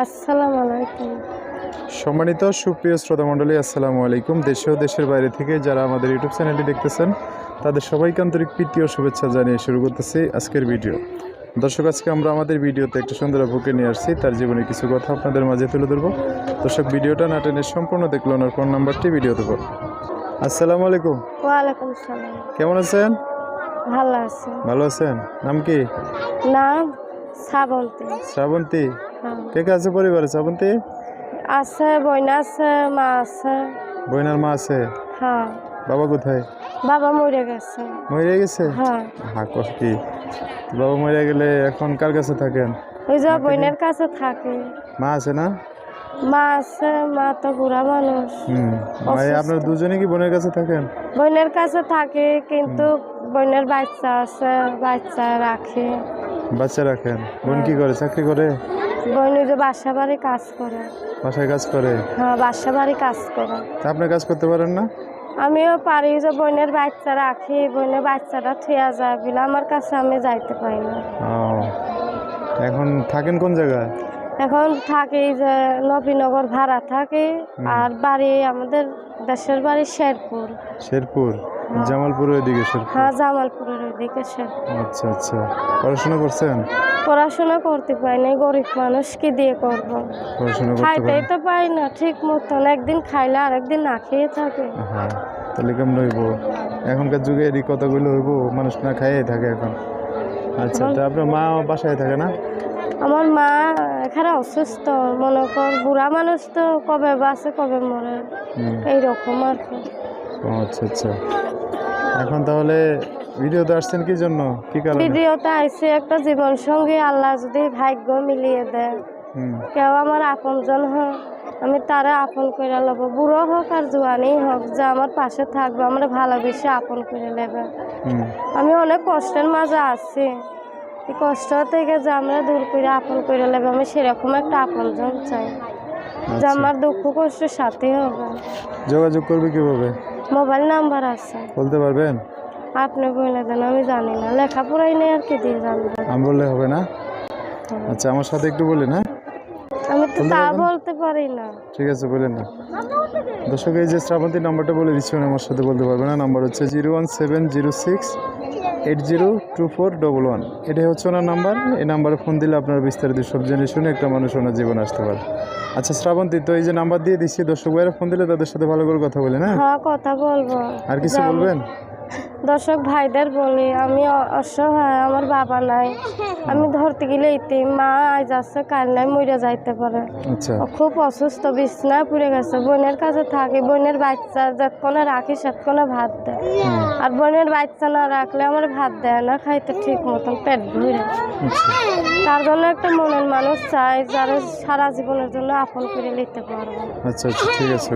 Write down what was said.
আসসালামু আলাইকুম। সম্মানিত সুপ্রিয় শ্রোতা মণ্ডলী আসসালামু আলাইকুম। দেশে ও দেশের বাইরে থেকে যারা আমাদের ইউটিউব চ্যানেলটি দেখতেছেন তাদের সবাইকে আন্তরিক প্রীতি ও শুভেচ্ছা জানিয়ে শুরু করতেছি আজকের ভিডিও। দর্শক আজকে আমরা আমাদের ভিডিওতে একটা সুন্দর আপুকে নিয়ে আসছি। তার জীবনে কিছু কথা আপনাদের মাঝে তুলে ধরবো। দর্শক ভিডিওটা না টেনে সম্পূর্ণ দেখল ওনার ফোন নাম্বারটি ভিডিও দেবো। আসসালামু আলাইকুম। ওয়ালাইকুম সালাম কেমন আছেন? ভালো আছে। ভালো আছেন? নাম কি? নাম শ্রাবন্তী। শ্রাবন্তী? হ্যাঁ। কে কে আছে পরিবারে শ্রাবন্তী? আছে বইনা আছে মা আছে। মা আছে? হ্যাঁ। বাবা কোথায়? বাবা মরে গেছে। মরে গেছে? হ্যাঁ। হা কি? বাবা মরে গেলে এখন কার কাছে থাকেন? ওই যে বোনের কাছে থাকে। মা আছে না? মা আছে মা তো বুড়া মানুষ। ভাই আপনার দুজনে কি বোনের কাছে থাকেন? বোনের কাছে থাকে কিন্তু বোনের বাচ্চা আছে বাচ্চা রাখে। বাচ্চা রাখেন বোন কি করে? চাকরি করে? বোন ওই যে বাসা বাড়ি কাজ করে। বাসায় কাজ করে? হ্যাঁ বাসা বাড়ি কাজ করে। তা আপনি কাজ করতে পারেন না? আমিও পারি যে বোনের বাচ্চা রাখি বোনের বাচ্চাটা থুয়া যায় বলে আমার কাছে আমি যাইতে পারি না। এখন থাকেন কোন জায়গায়? এখন থাকি যে নবীনগর ভাড়া থাকে আর বাড়ি আমাদের দেশের বাড়ি শেরপুর। শেরপুর? জামালপুরের ওইদিকে শেরপুর? হ্যাঁ জামালপুরের ওইদিকে শেরপুর। আচ্ছা আচ্ছা। পড়াশোনা করছেন? পড়াশোনা করতে পারি না গরিব মানুষ কি দিয়ে করব? পড়াশোনা খাইতেই তো পাই না ঠিক মতন। একদিন খাইলে আরেকদিন না খেয়ে থাকে। হ্যাঁ তাহলে কেমন হইব? এখনকার যুগে এই কথাগুলো হইব মানুষ না খাইয়ে থাকে এখন। আচ্ছা তা আপনার মা বাসায় থাকে না? আমার মা এখানে অসুস্থ মনে কর বুড়া মানুষ তো কবে বাসে কবে মরে। এইরকম আর কি। আচ্ছা আচ্ছা। এখন তাহলে ভিডিওতে আসছেন কি জন্য? কি কারণে? ভিডিওতে আইসে একটা জীবন সঙ্গী আল্লাহ যদি ভাগ্য মিলিয়ে দেয়। কেউ আমার আপনজন হোক আমি তারা আপন করে লব। বুড়ো হোক আর জোয়ানি হোক যে আমার পাশে থাকবে আমরা ভালোবেসে আপন করে নেবে। আমি অনেক কষ্টের মাঝে আছি। কষ্ট থেকে যে আমরা দূর করে আপন করে নেবে আমি সেরকম একটা আপন জন চাই। যে আচ্ছা। আমার দুঃখ কষ্টের সাথে হবে। যোগাযোগ করবে কীভাবে? মোবাইল নাম্বার আছে। বলতে পারবেন? আপনি বলে দেন আমি জানি না। লেখাপড়াই নেই আর কি দিয়ে জানব? আমি বললে হবে না? আচ্ছা আমার সাথে একটু বলি না আমি তো তা বলতে পারি না। ঠিক আছে বলেন না। দর্শক এই যে শ্রাবন্তী নাম্বারটা বলে দিচ্ছি আমার সাথে বলতে পারবে না। নাম্বার হচ্ছে zero one seven zero six eight zero two four double one এটাই হচ্ছে ওনার নাম্বার। এই নাম্বারে ফোন দিলে আপনার বিস্তারিত সব জেনে শুনে একটা মানুষ ওনার জীবন আসতে পারে। আচ্ছা শ্রাবন্তী তো এই যে নাম্বার দিয়ে দিচ্ছি দর্শক ভাইয়েরা ফোন দিলে তাদের সাথে ভালো করে কথা বলে না? হ্যাঁ কথা বলব। আর কিছু বলবেন? দর্শক ভাইদের বলি আমি অসহায় আমার বাবা নাই। আমি ধরতে গেলে ইতিম মা আজ আসছে কাল নাই মরে যাইতে পারে। আচ্ছা। খুব অসুস্থ বিছনায় পুড়ে গেছে। বোনের কাছে থাকে বোনের বাচ্চা যতক্ষণে রাখি সেতক্ষণে ভাত দেয়। আর বোনের বাচ্চা না রাখলে আমার ভাত দেয় না খাইতে ঠিক মতন পেট ভরে আচ্ছা। তার জন্য একটা মনের মানুষ চাই যারা সারা জীবনের জন্য আপন করে নিতে পারব। আচ্ছা আচ্ছা ঠিক আছে।